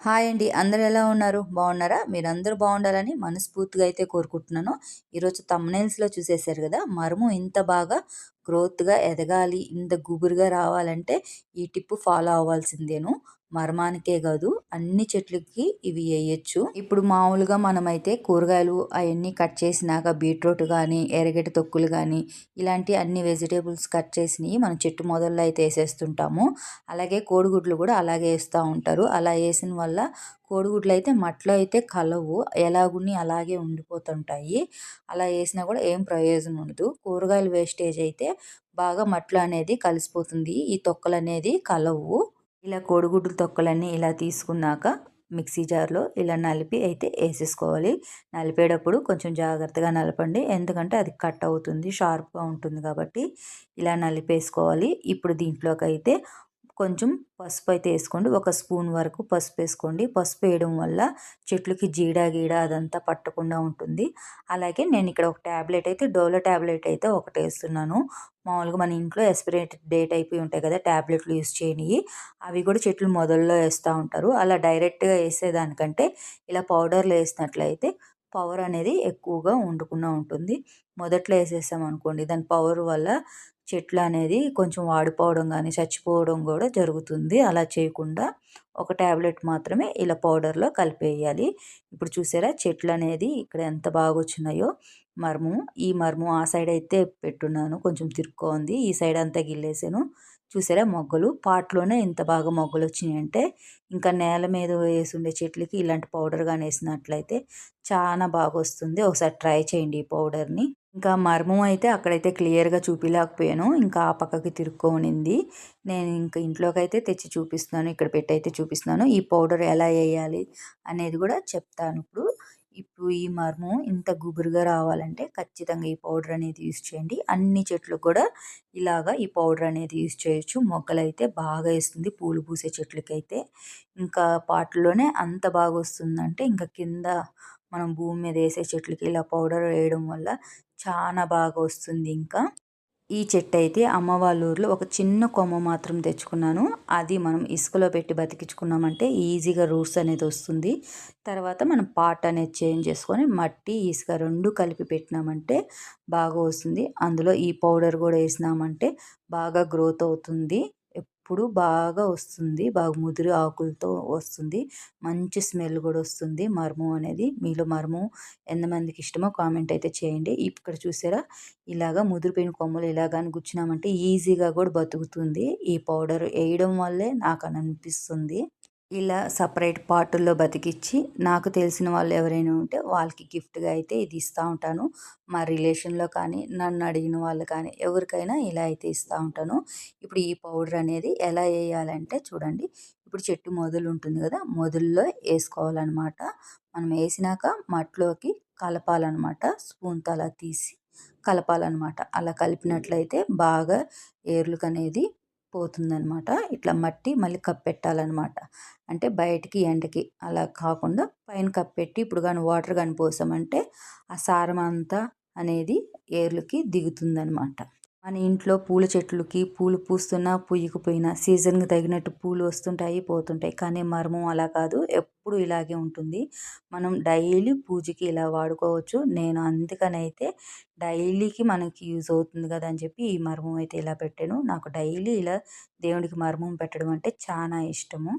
Hi అండి. అందరు ఎలా ఉన్నారు? బాగున్నారా? మీరందరూ బాగుండాలని మనస్ఫూర్తిగా అయితే కోరుకుంటున్నాను. ఈరోజు తమ్నైల్స్లో చూసేశారు కదా మరము ఇంత బాగా గ్రోత్గా ఎదగాలి ఇంత గుబురుగా రావాలంటే ఈ టిప్పు ఫాలో అవ్వాల్సిందేను. మర్మానికే కాదు అన్ని చెట్లకి ఇవి వేయచ్చు. ఇప్పుడు మామూలుగా మనమైతే కూరగాయలు అవన్నీ కట్ చేసినాక బీట్రూట్ కానీ ఎర్రగడ్డ తొక్కులు కానీ ఇలాంటి అన్ని వెజిటేబుల్స్ కట్ చేసినవి మనం చెట్టు మొదల్లో అయితే వేసేస్తుంటాము. అలాగే కోడిగుడ్లు కూడా అలాగే వేస్తూ ఉంటారు. అలా వేసిన వల్ల కోడిగుడ్లు అయితే మట్లో అయితే కలవు ఎలాగుని అలాగే ఉండిపోతుంటాయి. అలా వేసినా కూడా ఏం ప్రయోజనం ఉండదు. కూరగాయల వేస్టేజ్ అయితే బాగా మట్లు అనేది కలిసిపోతుంది. ఈ తొక్కలు అనేది కలవు. ఇలా కోడిగుడ్డు తొక్కలన్నీ ఇలా తీసుకున్నాక మిక్సీ జార్లో ఇలా నలిపి అయితే వేసేసుకోవాలి. నలిపేటప్పుడు కొంచెం జాగ్రత్తగా నలపండి. ఎందుకంటే అది కట్ అవుతుంది షార్ప్గా ఉంటుంది కాబట్టి ఇలా నలిపేసుకోవాలి. ఇప్పుడు దీంట్లోకి అయితే కొంచెం పసుపు అయితే వేసుకోండి. ఒక స్పూన్ వరకు పసుపు వేసుకోండి. పసుపు వేయడం వల్ల చెట్లకి జీడ గీడ అదంతా పట్టకుండా ఉంటుంది. అలాగే నేను ఇక్కడ ఒక ట్యాబ్లెట్ అయితే డోలో ట్యాబ్లెట్ అయితే ఒకటి వేస్తున్నాను. మామూలుగా మన ఇంట్లో ఎక్స్పిరేటెడ్ డేట్ అయిపోయి ఉంటాయి కదా ట్యాబ్లెట్లు యూస్ చేయనివి. అవి కూడా చెట్లు మొదల్లో వేస్తూ ఉంటారు. అలా డైరెక్ట్గా వేసేదానికంటే ఇలా పౌడర్లు వేసినట్లయితే పవర్ అనేది ఎక్కువగా ఉండకుండా ఉంటుంది. మొదట్లో వేసేసాం అనుకోండి. దాని పవర్ వల్ల చెట్లు అనేది కొంచెం వాడిపోవడం కానీ చచ్చిపోవడం కూడా జరుగుతుంది. అలా చేయకుండా ఒక ట్యాబ్లెట్ మాత్రమే ఇలా పౌడర్లో కలిపేయాలి. ఇప్పుడు చూసారా చెట్లు అనేది ఇక్కడ ఎంత బాగా వచ్చినాయో. మర్ము ఈ మర్ము ఆ సైడ్ అయితే పెట్టున్నాను. కొంచెం తిరుక్కోంది ఈ సైడ్ అంతా గిల్లేసాను. చూసారా మొగ్గలు? పాట్లోనే ఇంత బాగా మొగ్గలు వచ్చినాయంటే ఇంకా నేల మీద వేసుండే చెట్లకి ఇలాంటి పౌడర్ కానీ వేసినట్లయితే చాలా బాగా వస్తుంది. ఒకసారి ట్రై చేయండి ఈ పౌడర్ని. ఇంకా మర్మం అయితే అక్కడైతే క్లియర్గా చూపించలేకపోయాను ఇంకా ఆ పక్కకి తిరుక్కోనింది. నేను ఇంకా ఇంట్లోకి అయితే తెచ్చి చూపిస్తున్నాను. ఇక్కడ పెట్టి అయితే చూపిస్తున్నాను. ఈ పౌడర్ ఎలా వేయాలి అనేది కూడా చెప్తాను ఇప్పుడు. ఇప్పుడు ఈ మర్మం ఇంత గుబురుగా రావాలంటే ఖచ్చితంగా ఈ పౌడర్ అనేది యూస్ చేయండి. అన్ని చెట్లు కూడా ఇలాగా ఈ పౌడర్ అనేది యూస్ చేయొచ్చు. మొక్కలైతే అయితే బాగా వేస్తుంది. పూలు పూసే చెట్లకైతే ఇంకా పాటల్లోనే అంత బాగా వస్తుందంటే ఇంకా కింద మనం భూమి మీద వేసే చెట్లకి ఇలా పౌడర్ వేయడం వల్ల చాలా బాగా వస్తుంది ఇంకా. ఈ చెట్టు అయితే అమ్మ వాళ్ళ ఊర్లో ఒక చిన్న కొమ్మ మాత్రం తెచ్చుకున్నాను. అది మనం ఇసుకలో పెట్టి బతికించుకున్నామంటే ఈజీగా రూట్స్ అనేది వస్తుంది. తర్వాత మనం పాట్ అనేది చేంజ్ చేసుకొని మట్టి ఇసుక రెండు కలిపి పెట్టినామంటే బాగా వస్తుంది. అందులో ఈ పౌడర్ కూడా వేసినామంటే బాగా గ్రోత్ అవుతుంది. అప్పుడు బాగా వస్తుంది. బాగా ముదిరి ఆకులతో వస్తుంది. మంచి స్మెల్ కూడా వస్తుంది. మర్ము అనేది మీలో మర్ము ఎంతమందికి ఇష్టమో కామెంట్ అయితే చేయండి. ఇక్కడ చూసారా? ఇలాగా ముదిరిపోయిన కొమ్మలు ఇలాగాని గుచ్చినామంటే ఈజీగా కూడా బతుకుతుంది. ఈ పౌడర్ వేయడం వల్లే నాకు అని అనిపిస్తుంది. ఇలా సపరేట్ పాటుల్లో బతికిచ్చి నాకు తెలిసిన వాళ్ళు ఎవరైనా ఉంటే వాళ్ళకి గిఫ్ట్గా అయితే ఇది ఇస్తూ ఉంటాను. మా రిలేషన్లో కానీ నన్ను అడిగిన వాళ్ళు కానీ ఎవరికైనా ఇలా అయితే ఇస్తూ ఉంటాను. ఇప్పుడు ఈ పౌడర్ అనేది ఎలా వేయాలంటే చూడండి ఇప్పుడు చెట్టు మొదలు ఉంటుంది కదా మొదల్లో వేసుకోవాలన్నమాట. మనం వేసినాక మట్టిలోకి కలపాలన్నమాట స్పూన్తో అలా తీసి కలపాలన్నమాట. అలా కలిపినట్లయితే బాగా ఏర్లుకు అనేది పోతుందనమాట ఇట్లా మట్టి మళ్ళీ కప్పెట్టాలన్నమాట. అంటే బయటికి ఎండకి అలా కాకుండా పైన కప్పెట్టి ఇప్పుడు కానీ వాటర్ కానీ పోసామంటే ఆ సారం అంతా అనేది ఏర్లకి దిగుతుందనమాట మన ఇంట్లో పూల చెట్లకి పూలు పూస్తున్నా పూయకపోయినా సీజన్కి తగినట్టు పూలు వస్తుంటాయి పోతుంటాయి. కానీ మర్మం అలా కాదు. ఎప్పుడు ఇలాగే ఉంటుంది. మనం డైలీ పూజకి ఇలా వాడుకోవచ్చు. నేను అందుకనైతే డైలీకి మనకి యూజ్ అవుతుంది కదా అని చెప్పి ఈ మర్మం అయితే ఇలా పెట్టాను. నాకు డైలీ ఇలా దేవుడికి మర్మం పెట్టడం అంటే చాలా ఇష్టము.